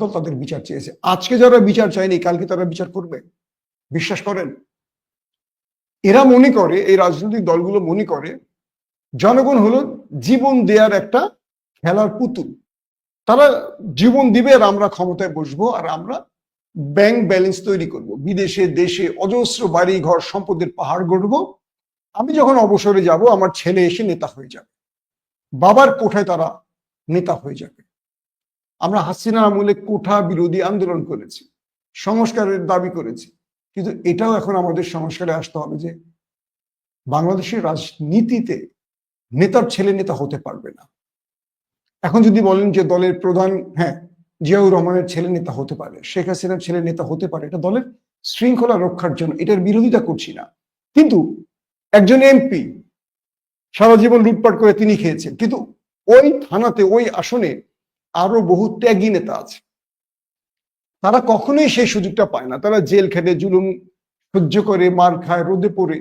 দল তাদের বিচার চেয়েছে। আজকে যারা বিচার চায়নি, কালকে তারা বিচার করবে। বিশ্বাস করেন? এরা মনে করে, এই রাজনৈতিক দলগুলো মনে করে, জনগণ হলো জীবন দেওয়ার একটা খেলার পুতুল। তারা জীবন দিবে আর আমরা ক্ষমতায় বসবো আর আমরা ব্যাংক ব্যালেন্স তৈরি করব। বিদেশে, দেশে অজস্র বাড়ি ঘর সম্পদের পাহাড় গড়ব। আমি যখন অবসরে যাব, আমার ছেলে এসে নেতা হয়ে যাবে। বাবার কোঠায় তারা নেতা হয়ে যাবে। আমরা হাসিনা আমলে কোঠা বিরোধী আন্দোলন করেছি, সংস্কারের দাবি করেছি। কিন্তু এটাও এখন আমাদের সংস্কারে আসতে হবে যে বাংলাদেশের রাজনীতিতে নেতার ছেলে নেতা হতে পারবে না। এখন যদি বলেন যে দলের প্রধান হ্যাঁ জিয়াউর রহমানের ছেলে নেতা হতে পারে, শেখ হাসিনার ছেলে নেতা হতে পারে, এটা দলের শৃঙ্খলা রক্ষার জন্য এটার বিরোধিতা করছি না। কিন্তু একজন এমপি সারা জীবন লুটপাট করে তিনি খেয়েছেন, কিন্তু ওই থানাতে, ওই আসনে আরও বহু ত্যাগী নেতা আছে। তারা কখনোই সেই সুযোগটা পায় না। তারা জেল খেটে, জুলুম সহ্য করে, মার খায়, রোদে পড়ে।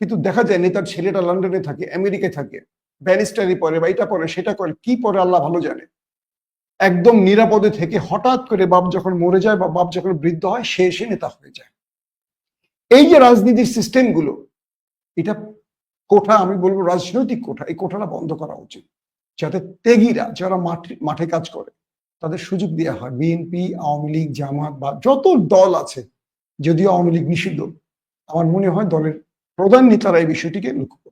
কিন্তু দেখা যায় নেতার ছেলেটা লন্ডনে থাকে, আমেরিকায় থাকে, ব্যারিস্টারি পরে বা এটা পরে, সেটা করে, কি পরে আল্লাহ ভালো জানে। একদম নিরাপদে থেকে হঠাৎ করে বাপ যখন মরে যায় বা বাপ যখন বৃদ্ধ হয়, সে এসে নেতা হয়ে যায়। এই যে রাজনীতির সিস্টেমগুলো এটা কোঠা, আমি বলব রাজনৈতিক কোঠা, এই কোঠাটা বন্ধ করা উচিত। যাতে তেগিরা যারা মাঠে মাঠে কাজ করে, তাদের সুযোগ দেওয়া হয় বিএনপি আওয়ামী লীগ, জামাত বা যত দল আছে, যদিও আওয়ামী লীগ নিষিদ্ধ, আমার মনে হয় দলের প্রধান নেতারা এই বিষয়টিকে লক্ষ্য।